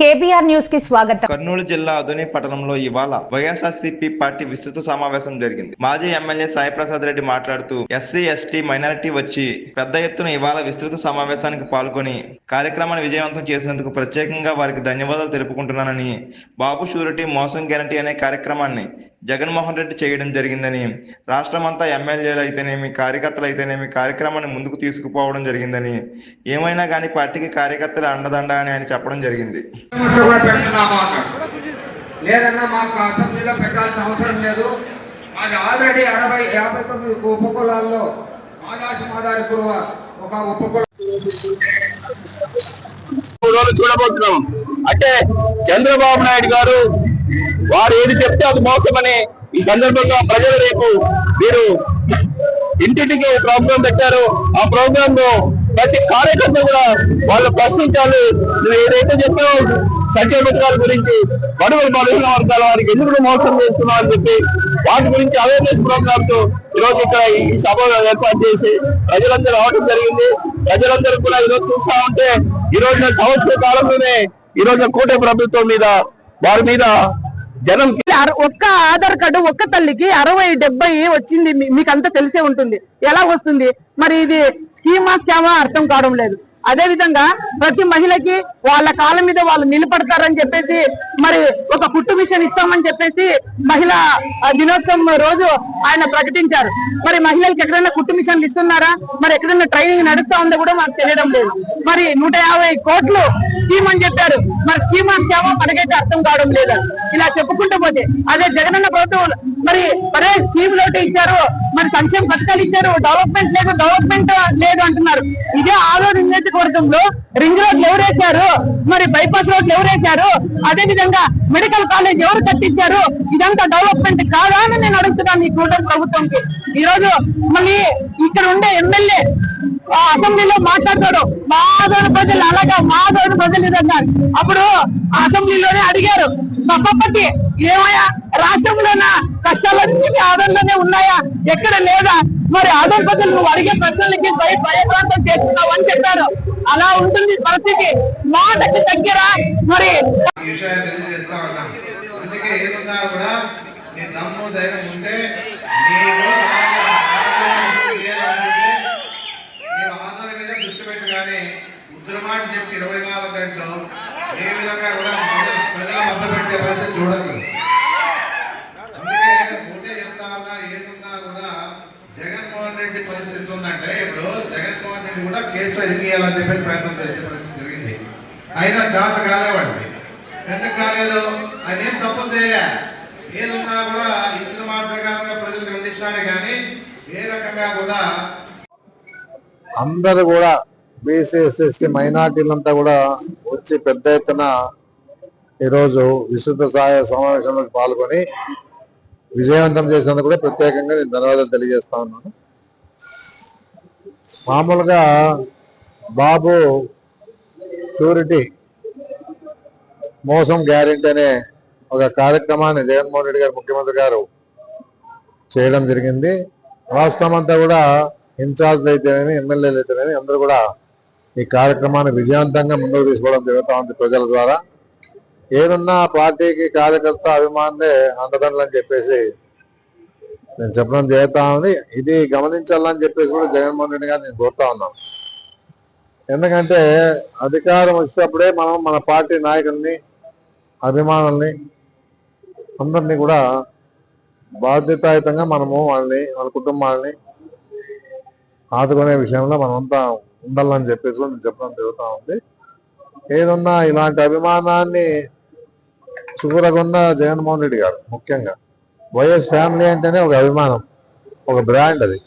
KBR న్యూస్కి స్వాగతం. కర్నూలు జిల్లా అదుని పట్టణంలో ఇవాళ వైఎస్ఆర్సీపీ పార్టీ విస్తృత సమావేశం జరిగింది. మాజీ ఎమ్మెల్యే సాయి ప్రసాద్ రెడ్డి మాట్లాడుతూ ఎస్సీ ఎస్టీ మైనారిటీ వచ్చి పెద్ద ఎత్తున ఇవాళ విస్తృత సమావేశానికి పాల్గొని కార్యక్రమాన్ని విజయవంతం చేసినందుకు ప్రత్యేకంగా వారికి ధన్యవాదాలు తెలుపుకుంటున్నానని బాబు షూరిటీ మోసం గ్యారంటీ అనే కార్యక్రమాన్ని జగన్మోహన్ రెడ్డి చేయడం జరిగిందని రాష్ట్రమంతా ఎమ్మెల్యేలు అయితేనేమి కార్యకర్తలు అయితేనేమి కార్యక్రమాన్ని ముందుకు తీసుకుపోవడం జరిగిందని ఏమైనా కానీ పార్టీకి కార్యకర్తలు అండదండ అని ఆయన చెప్పడం జరిగింది. కూడా పెడుతున్నామా అన్నాడు లేదన్నా మాకు అసెంబ్లీలో పెట్టాల్సిన అవసరం లేదు. అది ఆల్రెడీ అరవై యాభై తొమ్మిది ఉపకులాల్లో ఆదాసి మాదారి కురువ ఒక ఉపకుల చూడబోతున్నాం. అంటే చంద్రబాబు నాయుడు గారు వారు ఏది చెప్తే అది మోసమని ఈ సందర్భంగా ప్రజలు రేపు మీరు ఇంటింటికి ప్రోగ్రాం పెట్టారు. ఆ ప్రోగ్రామ్లో ప్రతి కార్యకర్త కూడా వాళ్ళు ప్రశ్నించాలి. నువ్వు ఏదైతే చెప్పావు సంక్షేమ పథకాల గురించి బడుగులు బలహీన వర్గాల వారికి ఎందుకు మోసం చేస్తున్నావు అని చెప్పి వాటి గురించి అవేర్నెస్ ప్రోగ్రామ్తో ఈ రోజు ఇక్కడ ఈ సభ ఏర్పాటు చేసి ప్రజలందరూ రావడం జరిగింది. ప్రజలందరూ కూడా ఈ రోజు చూస్తా ఉంటే ఈ రోజున సంవత్సర కాలంలోనే ఈ రోజున కూటమి ప్రభుత్వం మీద వారి మీద జనం ఒక్క ఆధార్ కార్డు ఒక్క తల్లికి అరవై డెబ్బై వచ్చింది. మీకు అంతా తెలిసే ఉంటుంది. ఎలా వస్తుంది? మరి ఇది స్కీమా స్కామా అర్థం కావడం లేదు. అదే విధంగా ప్రతి మహిళకి వాళ్ళ కాళ్ళ మీద వాళ్ళు నిలబడతారని చెప్పేసి మరి ఒక కుట్టు మిషన్ ఇస్తామని చెప్పేసి మహిళా దినోత్సవం రోజు ఆయన ప్రకటించారు. మరి మహిళలకు ఎక్కడైనా కుట్టు మిషన్లు ఇస్తున్నారా? మరి ఎక్కడైనా ట్రైనింగ్ నడుస్తా ఉందో కూడా మాకు తెలియడం లేదు. మరి నూట యాభై కోట్లు స్కీమ్ అని చెప్పారు. మరి స్కీమ్ అంతేమో మనకైతే అర్థం కావడం లేదు. ఇలా చెప్పుకుంటూ పోతే అదే జగనన్న ప్రభుత్వం మరి మరే స్కీమ్ లోటు ఇచ్చారు. మరి సంక్షేమ పథకాలు ఇచ్చారు. డెవలప్మెంట్ లేదు డెవలప్మెంట్ లేదు అంటున్నారు. ఇదే ఆలోచన నియోజకవర్గంలో రింగ్ రోడ్లు ఎవరేశారు? మరి బైపాస్ రోడ్లు ఎవరేశారు? అదే విధంగా మెడికల్ కాలేజ్ ఎవరు కట్టించారు? ఇదంతా డెవలప్మెంట్ కాదా అని నేను అడుగుతున్నాను ఈ కూటమి ప్రభుత్వంకి. ఈ రోజు మళ్ళీ ఇక్కడ ఉండే ఎమ్మెల్యే అసెంబ్లీలో మాట్లాడతాడు. మాధవని ప్రజలు అలాగా మాధవని ప్రజలు ఇది అన్నారు. అప్పుడు అసెంబ్లీలోనే అడిగారు పప్పటి ఏమయ్యా? రాష్ట్రంలోన? కష్టాలన్నీ మీ ఆదంలోనే ఉన్నాయా? ఎక్కడ లేదా? మరి ఆదం ప్రజలు నువ్వు అడిగే ప్రశ్నలకి భయ భయప్రాంతం చేస్తున్నావు? అని చెప్పారు. అలా ఉంటుంది పరిస్థితి. మాటకి దగ్గర మరి ఈ విషయాన్ని తెలియజేస్తా ఉన్నాం. అందుకే ఏదున్నా కూడా నీ దమ్ము ధైర్యం ఉంటే నీవు నీవు మీద దృష్టి పెట్టి కానీ ఉద్రమాట చెప్పి ఇరవై నాలుగు గంటలు ఏ విధంగా కూడా ప్రజలు ప్రజల మధ్య పెట్టే పరిస్థితి చూడదు అందుకే ఒకటే చెప్తా ఉన్నా ఏదున్నా కూడా జగన్మోహన్ రెడ్డి పరిస్థితి ఉందంటే ఇప్పుడు జగన్మోహన్ కూడా కేసులో ఇరికియాలని చెప్పేసి ప్రయత్నం చేసే పరిస్థితి జరిగింది. అయినా జాత కాలేవాడిని ఎందుకు కాలేదు? ఆయన ఏం తప్పు చేయలే. ఏదున్నా కూడా ఇచ్చిన మాట ప్రకారంగా ప్రజలు ఖండించాడే కానీ ఏ రకంగా కూడా అందరు కూడా బీసీ ఎస్సీ మైనార్టీలంతా కూడా వచ్చి పెద్ద ఎత్తున ఈరోజు విస్తృత సహాయ సమావేశంలోకి పాల్గొని విజయవంతం చేసినందుకు కూడా ప్రత్యేకంగా నేను ధన్యవాదాలు తెలియజేస్తా ఉన్నాను. మామూలుగా బాబు షూరిటీ మోసం గ్యారెంటీ అనే ఒక కార్యక్రమాన్ని జగన్మోహన్ రెడ్డి గారు ముఖ్యమంత్రి గారు చేయడం జరిగింది. రాష్ట్రం అంతా కూడా ఇన్ఛార్జ్లు అయితేనేమి ఎమ్మెల్యేలు అయితేనేమి అందరూ కూడా ఈ కార్యక్రమాన్ని విజయవంతంగా ముందుకు తీసుకోవడం జరుగుతూ ఉంది ప్రజల ద్వారా. ఏదున్నా పార్టీకి కార్యకర్త అభిమానులే అండదండలు అని చెప్పేసి నేను చెప్పడం చేస్తా ఉంది. ఇది గమనించాలని చెప్పేసి కూడా జగన్మోహన్ రెడ్డి గారు నేను కోరుతా ఉన్నాను. ఎందుకంటే అధికారం వచ్చినప్పుడే మనం మన పార్టీ నాయకుల్ని అభిమానుల్ని అందరినీ కూడా బాధ్యతాయుతంగా మనము వాళ్ళని వాళ్ళ కుటుంబాలని ఆదుకునే విషయంలో మనమంతా ఉండాలని చెప్పేసి కూడా నేను చెప్పడం జరుగుతూ ఉంది. ఏదన్నా ఇలాంటి అభిమానాన్ని చూరగొన్న జగన్మోహన్ రెడ్డి గారు ముఖ్యంగా వైఎస్ ఫ్యామిలీ అంటేనే ఒక అభిమానం ఒక బ్రాండ్ అది.